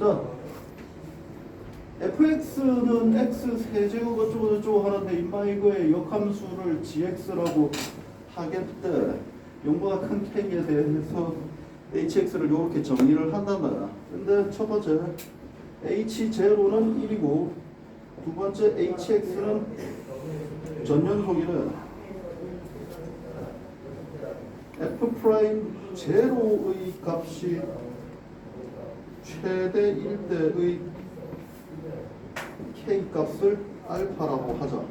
자, fx는 x 세제곱 어쩌고 저쩌고 하는데 임마 이거의 역함수를 gx라고 하겠대. 0보다 큰 k에 대해서 hx를 이렇게 정의를 한단 말이야. 근데 첫 번째 h0는 1이고 두 번째 hx는 전연속이는 f 프라임 제로의 값이 최대 1대의 k 값을 알파라고 하자.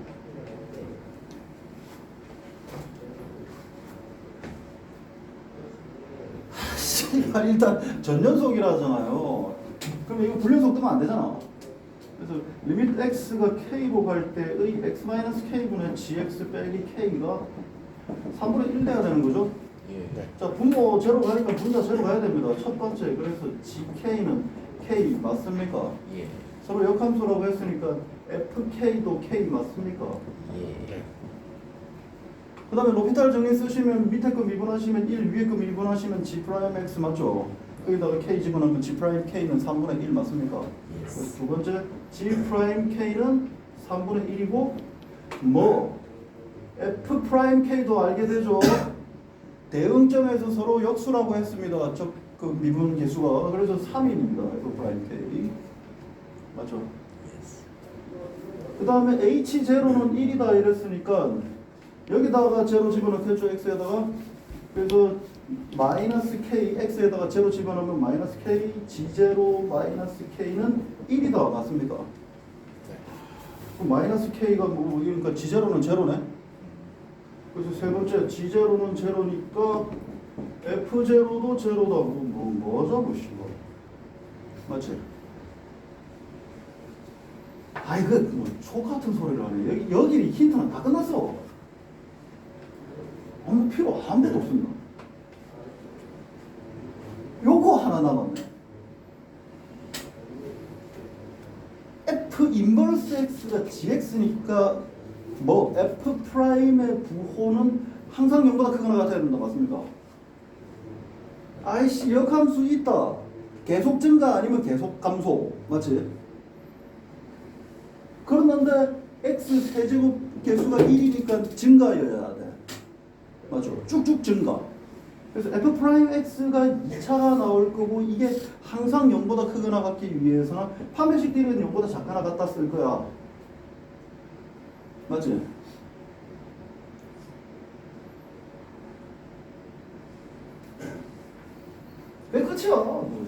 씨발 일단 전연속이라 하잖아요. 그럼 이거 불연속 뜨면 안 되잖아. 그래서 리미트 x가 k로 갈 때의 x-k분의 gx 빼기 k가 3분의 1 돼야 되는 거죠? 예. 자, 분모 제로 가니까 분자 제로 가야 됩니다. 첫 번째, 그래서 GK는 K 맞습니까? 예. 서로 역함수라고 했으니까 FK도 K 맞습니까? 예. 그 다음에 로피탈 정리 쓰시면 밑에 거 미분하시면 1, 위에 거 미분하시면 G 프라임 X 맞죠? 거기다가 K 집어넣으면 G 프라임 K는 3분의 1 맞습니까? 그래서 두 번째, G 프라임 K는 3분의 1이고 뭐 F 프라임 K도 알게 되죠? 대응점에서 서로 역수라고 했습니다. 저그 미분 계수가 그래서 3인입니다. F 프라임 K 맞죠? 그 다음에 H 제로는 1이다 이랬으니까 여기다가 제로 집어넣겠죠 X에다가 그래서 마이너스 K X에다가 제로 집어넣으면 마이너스 K G 제로 마이너스 K는 1이다 맞습니까? 그럼 마이너스 K가 뭐 그러니까 G 제로는 제로네. 그래서 세 번째 G 제로는 제로니까 F 제로도 제로다. 뭐, 뭐 뭐죠, 씨발. 맞지? 아이 그 뭐 초 같은 소리를 하네. 여기 여기 힌트는 다 끝났어. 아무 필요 한 대도 없습니다. 요거 하나 남았네. F 인버스 X가 GX니까 뭐 F 프라임의 부호는 항상 0보다 크거나 같아야 된다 맞습니까? 아이씨 역함수 있다. 계속 증가 아니면 계속 감소 맞지? 그러는데 x 세제곱 개수가 1이니까 증가여야 돼. 맞죠? 쭉쭉 증가. 그래서 f 프라임 x가 2차가 나올 거고 이게 항상 0보다 크거나 같기 위해서는 판매식 뒤는 0보다 작거나 같다 쓸 거야. 맞지? 왜 끝이야? 뭐.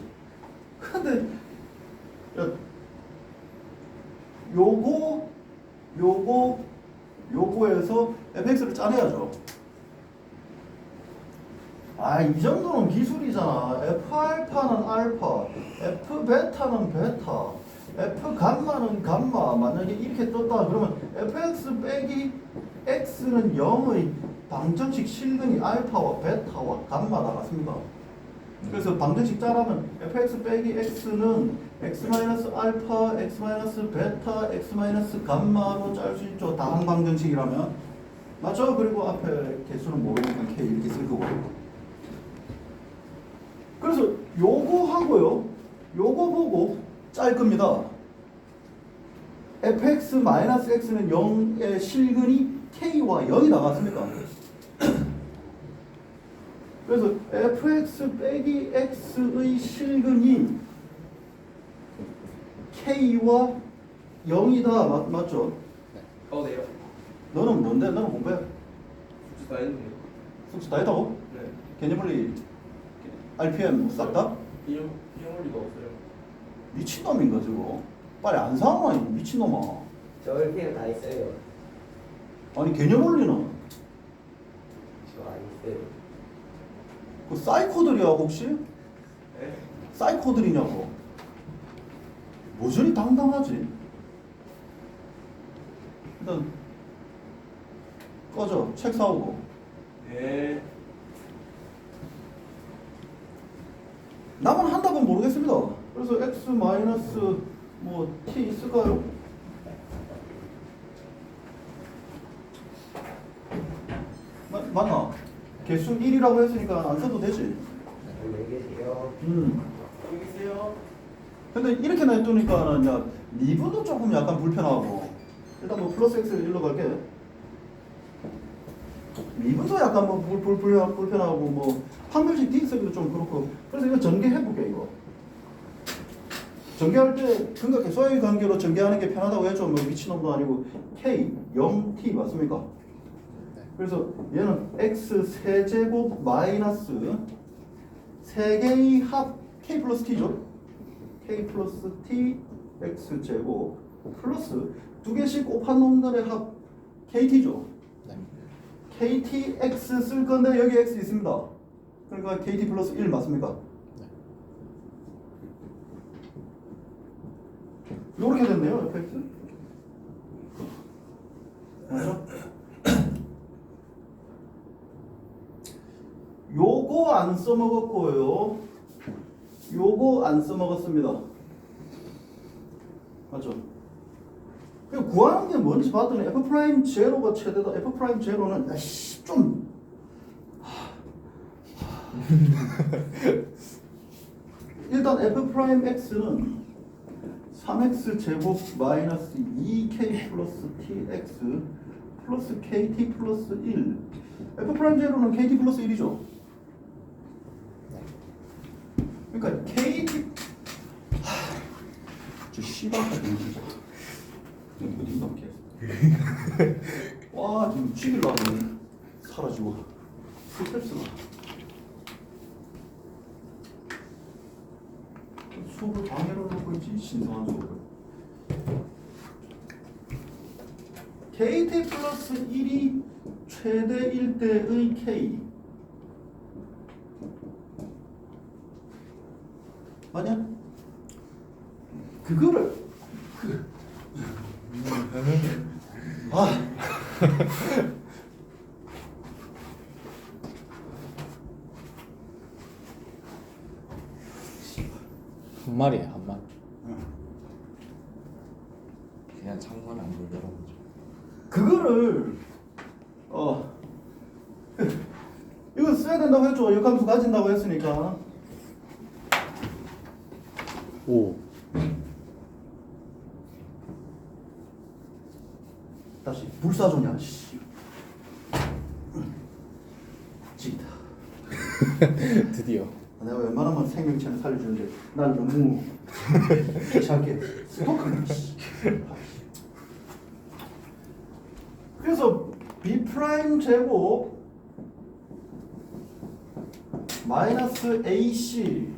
근데 야, 요거 요거 요거에서 fx를 짜내야죠. 아, 이 정도는 기술이잖아. f 알파는 알파, f 베타는 베타, f 감마는 감마. 만약에 이렇게 떴다 그러면 fx 빼기 x는 0의 방정식 실근이 알파와 베타와 감마다 같습니다. 그래서 방정식 짜라면 fx 빼기 x는 x 마이너스 알파, x 베타, x 감마로 짤 수 있죠. 다항 방정식이라면 맞죠? 그리고 앞에 개수는 모르니까 k 이렇게 쓸 거고. 그래서 요거 하고요. 요거 보고 짤 겁니다. Fx 마이너스 x는 0의 실근이 k와 0이 나갔습니까? 그래서 fx 빼기 x의 실근이 k와 0이다 맞, 맞죠? 어, 네요. 너는 뭔데? 너는 공부해? 혹시 다 했는데요? 숙제 다 했다고? 네. 개념원리 RPM 싹 다? 이용, 이용할 리가 없어요. 미친놈인가 저거? 빨리 안 사와 이 미친놈아 저 LP는 다 있어요. 아니 개념원리는 저안 있어요. 그 사이코들이야 혹시? 네. 사이코들이냐고 뭐 저리 당당하지? 일단 꺼져 책 사오고 네. 나만 한답은 모르겠습니다 그래서 x 마이너스 뭐 t 있을까요? 마, 맞나? 개수 1이라고 했으니까 안 써도 되지 안녕히 계세요. 음. 계세요. 근데 이렇게 놔두니까는 야 미분도 조금 약간 불편하고 일단 뭐 플러스 x를 일로 갈게 미분도 약간 뭐 불, 불, 불, 불편하고 뭐 판별식 dx도 좀 그렇고 그래서 이거 전개해볼게 이거 전개할 때 근각의 소의 관계로 전개하는 게 편하다고 했죠 뭐 미친놈도 아니고 k 0t 맞습니까? 그래서 얘는 x 세제곱 마이너스 세 개의 합 k 플러스 t죠 k 플러스 t x 제곱 플러스 두 개씩 곱한 놈들의 합 kt죠 네. ktx 쓸 건데 여기 x 있습니다 그러니까 kt 플러스 1 맞습니까? 이렇게 됐네요 fx 맞죠? 요거 안 써먹었고요 요거 안 써먹었습니다 맞죠? 그 구하는 게 뭔지 봤더니 f 프라임 제로가 최대다. f 프라임 제로는 야씨 좀 일단 f 프라임 x는 3x 제곱 마이너스 2k 플러스 tx 플러스 kt 플러스 1 f 프라임 제로는 kt 플러스 1이죠. 그러니까 kt 저 씨발 같은. 어디 넘게. 와 지금 죽일라고 사라지고 스트레스가. 수업을 방해를 하고 있지 신성한 수업을. KT 플러스 1이 최대일 때의 K 맞냐? 그거를 그, 아 마리에 한 마리. 그냥 창문 안 돌려보죠. 그거를 어 이거 써야 된다고 했죠 역함수 가진다고 했으니까 오. 다시 불사조냐 씨 지다 드디어. 내가 웬만하면 생명체를 살려주는데 난 너무 귀찮게 씨. 그래서 b 프라임 제곱 마이너스 ac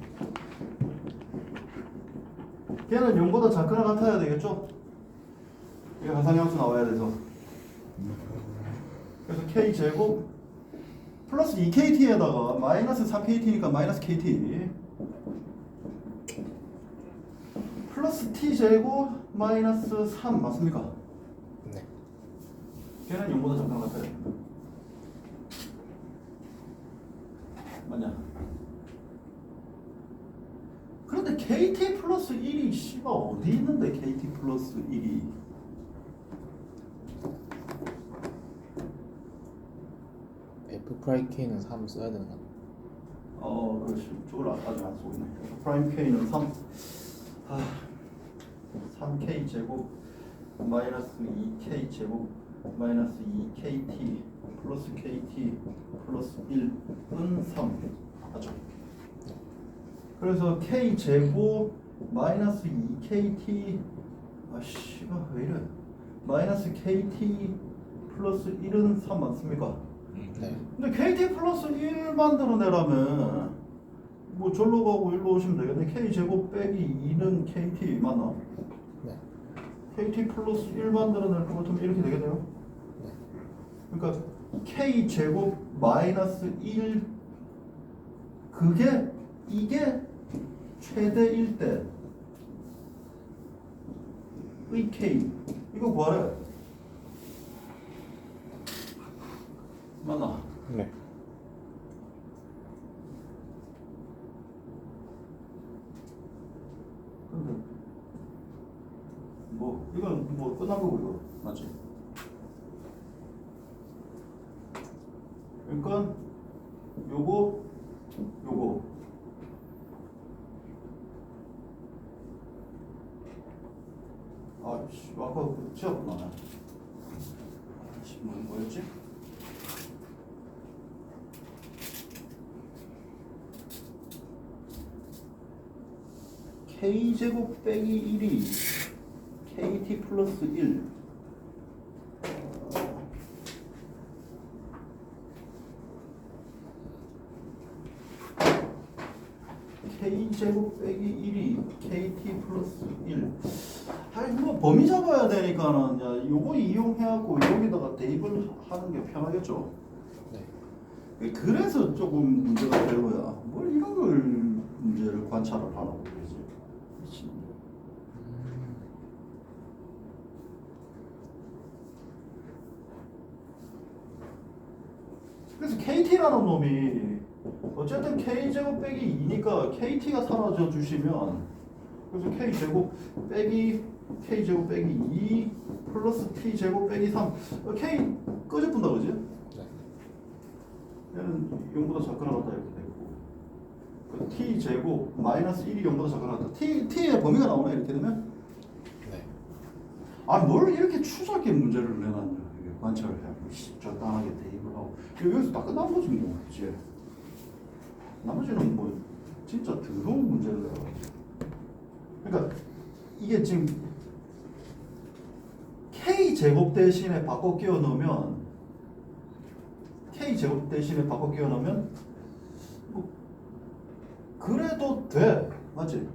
걔는 0보다 작거나 같아야 되겠죠? 이게 가상함수 나와야 돼서 그래서 k 제곱 플러스 2kt에다가 마이너스 3kt니까 마이너스 kt 플러스 t 제곱 마이너스 3 맞습니까? 네. 걔는 0보다 작거나 같아요 맞냐? 그런데 kt 플러스 1이 씨발 어디 있는데 kt 플러스 1이 F 프라이 K는 3 써야 되는 거. 어 그렇지 저걸 아- 아직 안 쓰고 있네 프라임 k는 3 아, 3k 제곱 마이너스 2k 제곱 마이너스 2kt 플러스 kt 플러스 1은 3 맞죠? 그래서 k 제곱 마이너스 2kt 아 씨발 왜 이래 마이너스 kt 플러스 1은 3 맞습니까? 네. 근데 KT 플러스 1 만들어내라면 뭐 절로 가고 일로 오시면 되겠네. K 제곱 빼기 2는 KT 맞나? 네. KT 플러스 1 만들어낼 것 같으면 이렇게 되겠네요. 그러니까 K 제곱 마이너스 1 그게 이게 최대일 때의 K 이거 구하래. 맞나? 네. 근데 뭐 이건 뭐 끝난 거고 이거 맞지? 그러니까 요거 요거 아, 씨, 아까 그 지웠구나. 아, 씨, 뭐, 뭐였지? K제곱 빼기 1이 kt 플러스 1 k제곱 빼기 1이 kt 플러스 1 아니 뭐 범위 잡아야 되니까는 야 요거 이용해갖고 여기다가 대입을 하는 게 편하겠죠? 네. 그래서 조금 문제가 될 거야 뭘 이런 걸 문제를 관찰을 하라고 그러지 미친. KT라는 놈이 어쨌든 K제곱 빼기 2니까 KT가 사라져 주시면 그래서 K제곱 빼기 K제곱 빼기 2 플러스 T제곱 빼기 3 어, K 꺼져본다 그지? 네. 얘는 0보다 작거나 같다 이렇게 되고 그 T제곱 마이너스 1이 0보다 작거나 같다 T, T의 범위가 나오네 이렇게 되면 네. 아뭘 이렇게 추잡게 문제를 내놨냐 관찰을 해야고 적당하게 대입을 하고 여기서 다 끝난 거지 뭐 이제 나머지는 뭐 진짜 더러운 문제를 내가지고 그러니까 이게 지금 k 제곱 대신에 바꿔 끼워 넣으면 k 제곱 대신에 바꿔 끼워 넣으면 뭐 그래도 돼 맞지?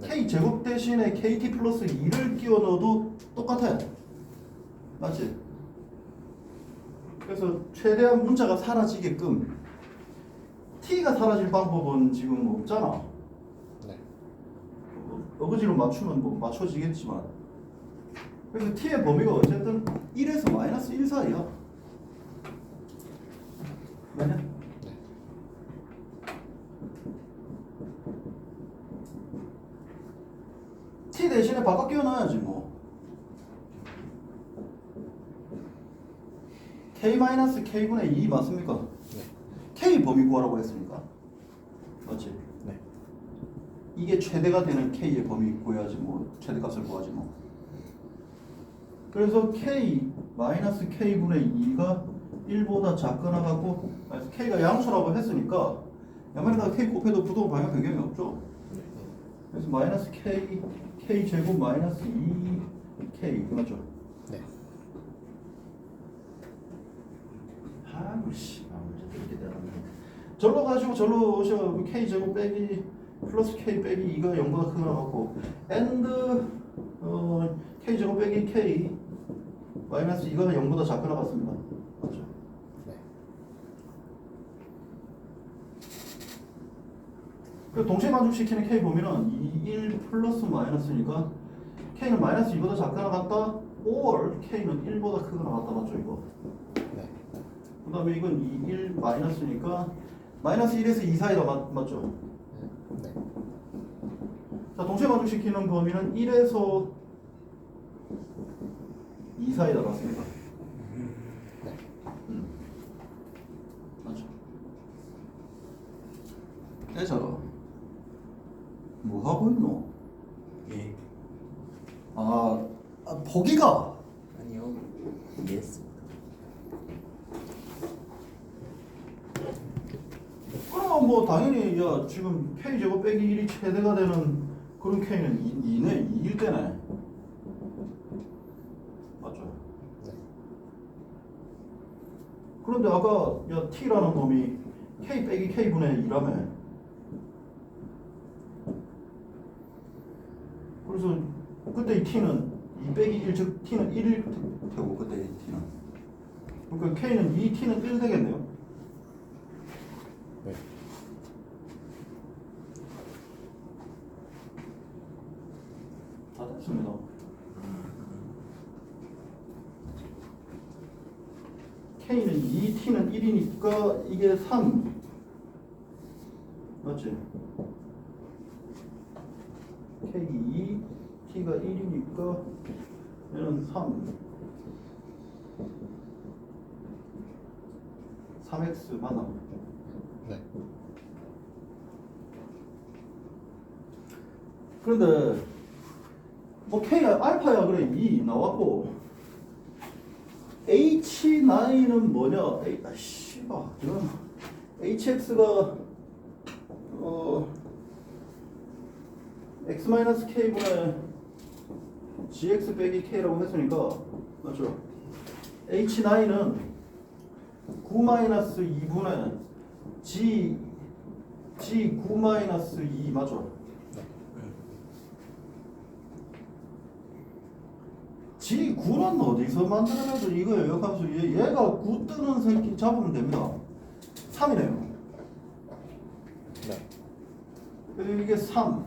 네. k 제곱 대신에 kt 플러스 2를 끼워 넣어도 똑같아 맞지? 그래서 최대한 문자가 사라지게끔 t가 사라질 방법은 지금 없잖아 네. 어거지로 맞추면 뭐 맞춰지겠지만 그래서 t의 범위가 어쨌든 1에서 마이너스 1 사이야 맞냐? 네. t 대신에 바꿔 끼워넣어야지 뭐 k-k분의 2 맞습니까? 네. k 범위 구하라고 했으니까 맞지? 네. 이게 최대가 되는 k의 범위 구해야지 뭐 최대값을 구하지 뭐 그래서 k 마이너스 k분의 2가 1보다 작거나 같고 k가 양수라고 했으니까 양면에다가 k 곱해도 부동 방향 변경이 없죠 그래서 마이너스 k k 제곱 마이너스 2 k 맞죠? 네. 아이고 씨, 아, 이렇게 되었네. 절로 가지고 절로 오셔 그 k 제곱 빼기 플러스 k 빼기 2가 0보다 크거나 같고 and 어, k 제곱 빼기 k 마이너스 2가 0보다 작거나 같습니다. 맞죠? 네. 그 동시에 만족시키는 k 범위는 2, 1 플러스 마이너스니까 k는 마이너스 2보다 작거나 같다 or k는 1보다 크거나 같다 맞죠 이거? 네. 그 다음에 이건 2, 1 마이너스니까 마이너스 1에서 2 사이다 맞, 맞죠? 네. 자 동시에 만족시키는 범위는 1에서 2 사이다 맞습니까? 네. 음. 맞죠? 애자가 뭐 하고 있노? 예. 아, 아 보기가 아니요. 예스. 그럼 뭐 야 지금 k 제곱 빼기 1이 최대가 되는 그런 k는 2, 2네 2일 때네 맞죠? 네. 그런데 아까 야 t라는 놈이 k 빼기 k분의 2라며 그래서 그때 이 t는 2 빼기 1 즉 t는 1일 테고 그때 이 t는 그러니까 k는 2 t는 1 되겠네요 네. 다 됐습니다 k는 2 t는 1이니까 이게 3 맞지? k 2 t가 1이니까 얘는 3 3x 맞나? 네. 그런데 뭐 K가 알파야 그래 2 나왔고 H9은 뭐냐? 에이, 아 씨발 이건 HX가 어 X-K분의 GX 빼기 K라고 했으니까 맞죠? H9은 9-2분의 G G9-2 맞죠? G9는 어디서 만들어내도 이거 역함수 얘, 얘가 9 뜨는 새끼 잡으면 됩니다 3이네요 네. 이게 3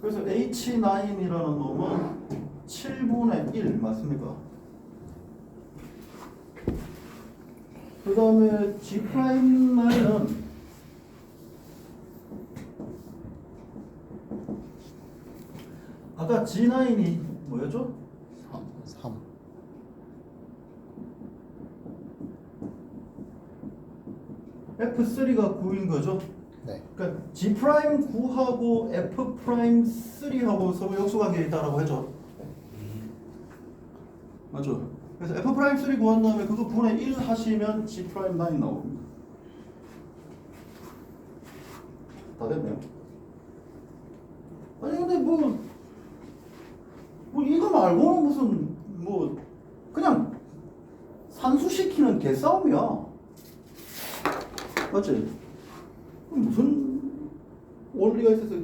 그래서 H9이라는 놈은 7분의 1 맞습니까? 그 다음에 G9은 아까 G9이 뭐였죠? 3 3 F3가 9인 거죠? 네. 그러니까 G 프라임 9하고 F 프라임 3하고 서로 역수관계에 있다라고 했죠. 맞죠? 그래서 F 프라임 3 구한 다음에 그거 분의 1 하시면 G 프라임 9 나옵니다. 다 됐네요. 아니 근데 뭐, 뭐 이거 말고는 무슨 뭐 그냥 산수시키는 개싸움이야. 맞지? 무슨 원리가 있어서